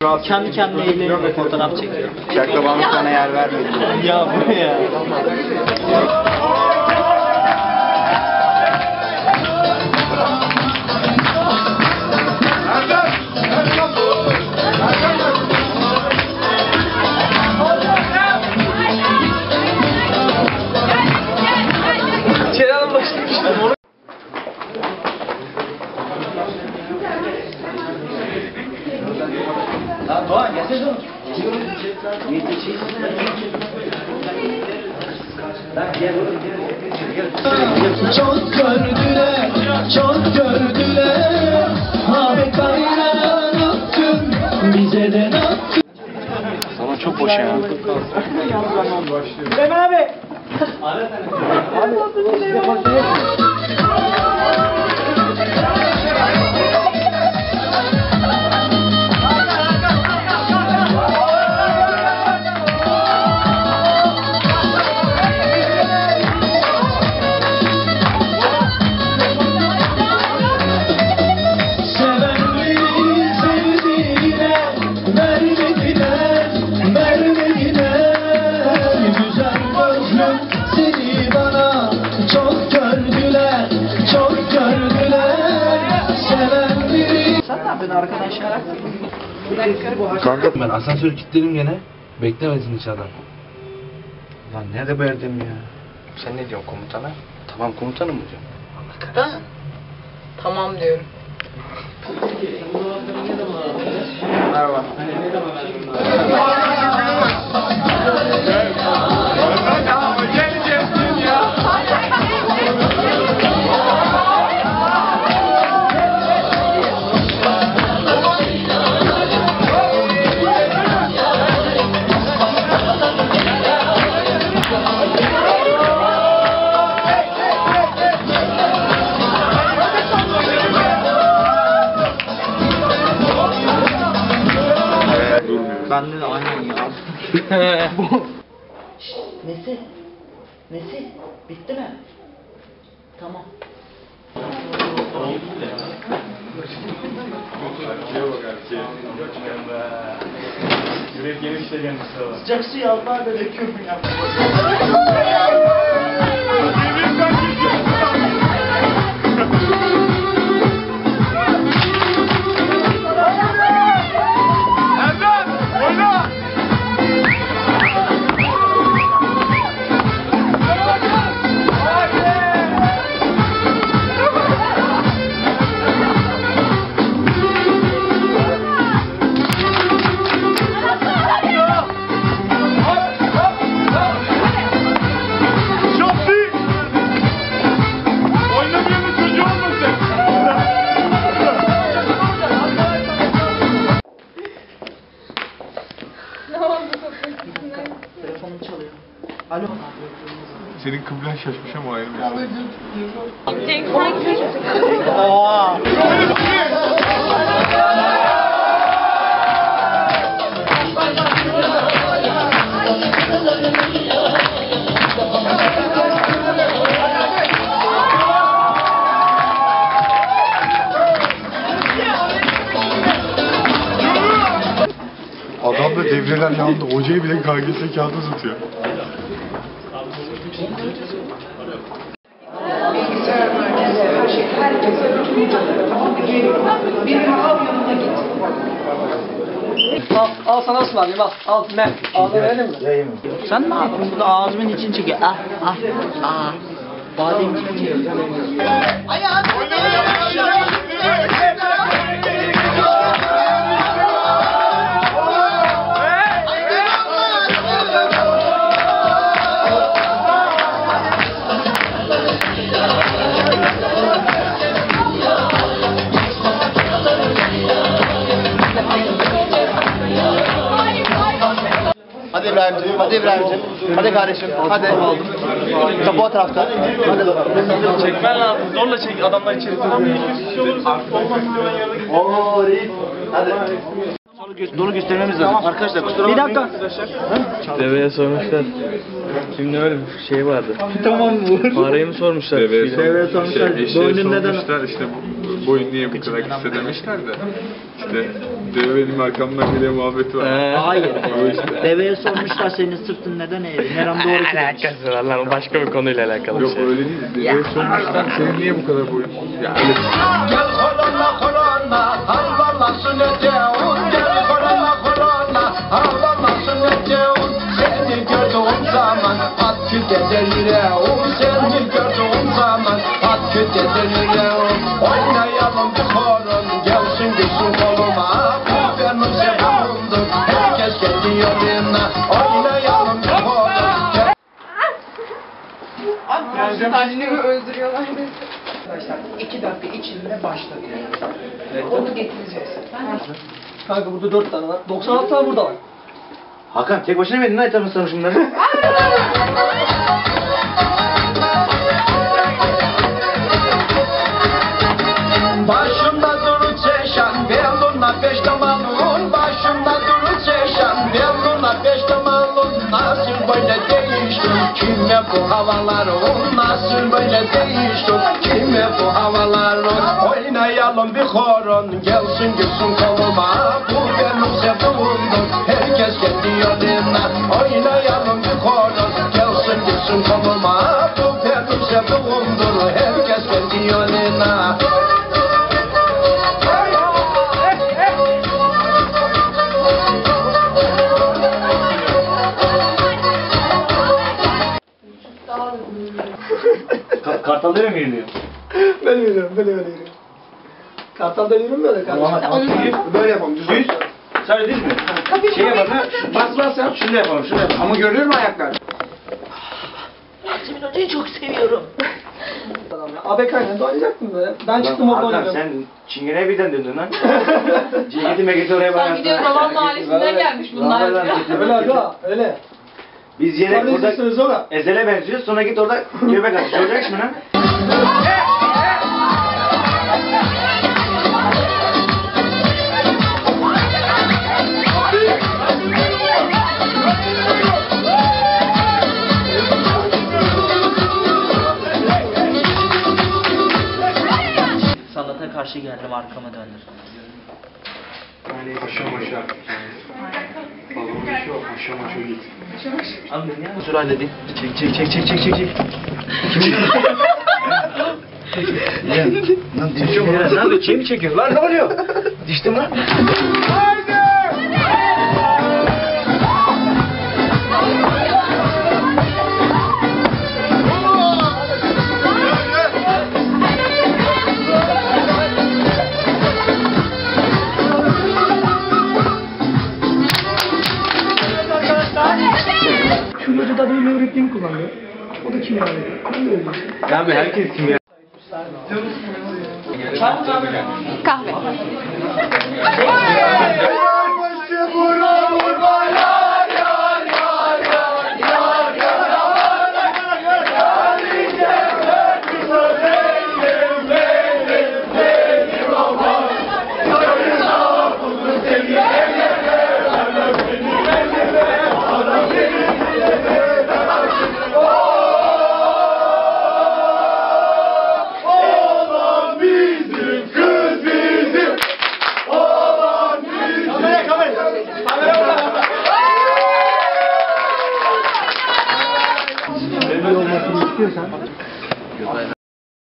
Kendi kendine eğleniyor fotoğraf çekiyor. Şaklabanlık sana yer vermedi. ya bu ya. Çok gördüler, çok gördüler. Harikayla öptüm, bize de öptüm Salon çok boş ya. Sevenleri Kanka ben asansörü kilitledim gene. Beklemesin hiç adam. Lan ne de verdim ya. Sen ne diyorsun komutana? Tamam komutanım mı diyorsun? Tamam diyorum. Merhaba. Bende de aynen ya. Nesi? Nesi? Bitti mi? Tamam. Sıcak suyu alma böyle köpün yapma Senin kıblen şaşmış ama ayrı bir Oha. Adam da devreler yandı. Hocayı bile KGS kağıdı uzatıyor. Al, al sana ısmarlayayım al. Al ben. Ağzı verelim mi? Sen ne yapıyorsun? Burada ağzımın için çekiyor. Ah ah ah. Badem çekiyor. Hadi İbrahim'cim, hadi İbrahim'cim. Hadi kardeşim, hadi. Kapı o tarafta. Hadi bakalım. Çekmen lazım. Zorla çek adamlar içeri sokuyor. Oo, reis. Hadi. Donu göstermemiz lazım. Arkadaşlar kusura Bir bakmayın. dakika. Deveye sormuşlar. Şimdi öyle bir şey vardı. tamam vur. Fareyi mi sormuşlar? Deveye Deveye sormuşlar. Şey, Boynun neden- sormuşlar işte bu boyun niye bu kadar kısa demişler de. İşte Deve benim arkamdan geliyor muhabbeti var. Hayır. O işte. Deveye sormuşlar senin sırtın neden eğri? Meram doğru ki demiş. Alakası var lan. o Başka bir konuyla alakalı bir Yok şey. öyle değil. Deveye sormuşlar senin niye bu kadar boyun? Ya öyle Gel korona korona Havlamasın öteun Gel Havlamasın öteun Seni gördüğüm zaman At küt eder yüreğim Seni gördüğüm zaman At küt eder yüreğim Oynayalım Annemi öldürüyorlar. Arkadaşlar iki dakika içinde başladı. Onu getireceğiz. Kanka burada 4 tane var. 96 tane burada var. Hakan tek başına mı yedin lan etrafını sarmış bu havalarım Nasıl böyle değiştim Kime bu havalarım Oynayalım bir horon Gelsin gitsin koluma Bu benim sevduğumdur Herkes kendi yoluna Oynayalım bir horon Gelsin gitsin koluma Bu benim sevduğumdur Herkes kendi yoluna Ka- Kartal deve mi yürüyor? Böyle yürüyorum, böyle böyle yürüyorum. Kartalda yürümüyor da kardeşim. Böyle yapalım, düz. Düz. Sadece düz mü? Şey yapalım ha. Bas bas yap. Şunu da yapalım. Şunu da yapalım. Ama görünür mü ayaklar? Yasemin Hoca'yı çok seviyorum. Abi kaynadı oynayacaktım böyle. Ben çıktım orada Hakan oynadım. sen çingene birden döndün lan. Ceketi meketi oraya Sen bıraktın. gidiyor zaman mahallesinden gelmiş bunlar. Diyor. Öyle aga, öyle. Biz yine burada ezele benziyoruz. Sonra git orada göbek at. Görecek mi lan? Sanata karşı geldim arkamı döndür. Maşa maşa. Balon maşa maşa maşa git. Kusur halledin. Çek çek çek çek çek çek çek. Lan çekiyor mu lan? Şey mi çekiyor? Lan ne oluyor? Düştüm lan. Şu hoca da benim öğrettiğim kullanıyor. O da kimya öğretmeni. Ben de öyle. Abi herkes kim ya? Kahve.